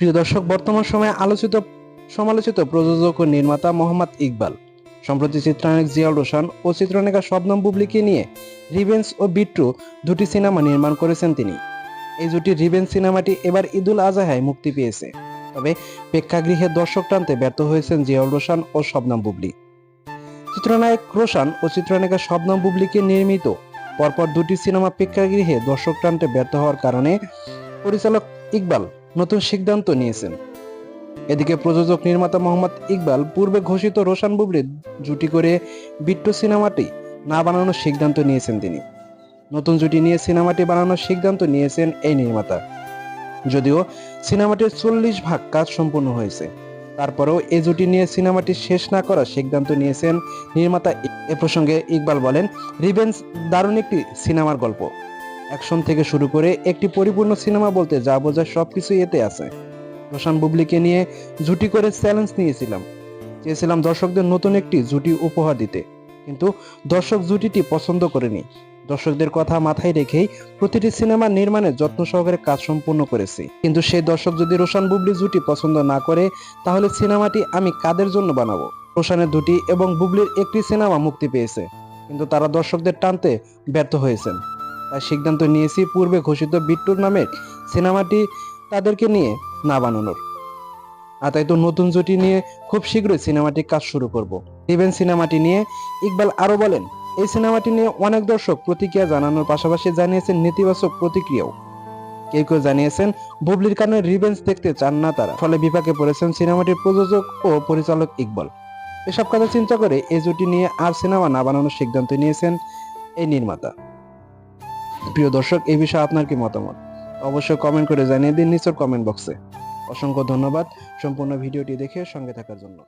প্রিয় দর্শক, বর্তমান সময়ে আলোচিত, সমালোচিত প্রযোজক ও নির্মাতা মোহাম্মদ ইকবাল। সম্প্রতি চিত্রনায়ক জিয়াউল রোশন ও চিত্রনায়িকা শবনম বুবলিকে নিয়ে রিভেন্স ও বিট্টু দুটি সিনেমা নির্মাণ করেছেন তিনি। এই জুটি রিভেন্স সিনেমাটি এবার ঈদুল আজহায় মুক্তি পেয়েছে। তবে প্রেক্ষাগৃহে দর্শক টানতে ব্যর্থ হয়েছেন জিয়াউল রোশন ও শবনম বুবলি। চিত্রনায়ক রোশন ও চিত্রনায়িকা শবনম বুবলিকে নির্মিত পরপর দুটি সিনেমা প্রেক্ষাগৃহে দর্শক টানতে ব্যর্থ হওয়ার কারণে পরিচালক ইকবাল নতুন সিদ্ধান্ত নিয়েছেন। এদিকে প্রযোজক নির্মাতা মোহাম্মদ ইকবাল পূর্বে ঘোষিত রোশান বুবলির জুটি করে বিট্টু সিনেমাটি না বানানোর সিদ্ধান্ত নিয়েছেন তিনি। নতুন জুটি নিয়ে সিনেমাটি বানানোর সিদ্ধান্ত নিয়েছেন এই নির্মাতা। যদিও সিনেমাটির চল্লিশ ভাগ কাজ সম্পূর্ণ হয়েছে, তারপরেও এই জুটি নিয়ে সিনেমাটি শেষ না করার সিদ্ধান্ত নিয়েছেন নির্মাতা এ প্রসঙ্গে ইকবাল বলেন রিভেন্স দারুণ একটি সিনেমার গল্প। অ্যাকশন থেকে শুরু করে একটি পরিপূর্ণ সিনেমা বলতে যা বোঝায় সবকিছু এতে আছে। রোশান বুবলিকে নিয়ে জুটি করে চ্যালেঞ্জ নিয়েছিলাম। চেয়েছিলাম দর্শকদের নতুন একটি জুটি উপহার দিতে। কিন্তু দর্শক জুটিটি পছন্দ করেনি। দর্শকদের কথা মাথায় রেখেই প্রতিটি সিনেমা নির্মাণে যত্ন সহকারে কাজ সম্পূর্ণ করেছি। কিন্তু সেই দর্শক যদি রোশান বুবলি জুটি পছন্দ না করে, তাহলে সিনেমাটি আমি কাদের জন্য বানাবো? রোশানের দুটি এবং বুবলির একটি সিনেমা মুক্তি পেয়েছে। কিন্তু তারা দর্শকদের টানতে ব্যর্থ হয়েছেন। সিদ্ধান্ত নিয়েছি পূর্বে ঘোষিত বিট্টুর নামের সিনেমাটি তাদেরকে নিয়ে না বানানোর। আর তাই তো নতুন জুটি নিয়ে খুব শীঘ্রই সিনেমাটি কাজ শুরু করব। ইভেন সিনেমাটি নিয়ে ইকবাল আরও বলেন, এই সিনেমাটি নিয়ে অনেক দর্শক প্রতিক্রিয়া জানানোর পাশাপাশি জানিয়েছেন নেতিবাচক প্রতিক্রিয়াও। কেউ কেউ জানিয়েছেন, বুবলির কারণে রিভেঞ্জ দেখতে চান না তারা। ফলে বিপাকে পড়েছেন সিনেমাটির প্রযোজক ও পরিচালক ইকবাল। এসব কথা চিন্তা করে এই জুটি নিয়ে আর সিনেমা না বানানোর সিদ্ধান্ত নিয়েছেন এই নির্মাতা। প্রিয় দর্শক, এই বিষয়ে আপনার কি মতামত? অবশ্যই কমেন্ট করে জানিয়ে দিন নিচের কমেন্ট বক্সে অসংখ্য ধন্যবাদ সম্পূর্ণ ভিডিওটি দেখে সঙ্গে থাকার জন্য।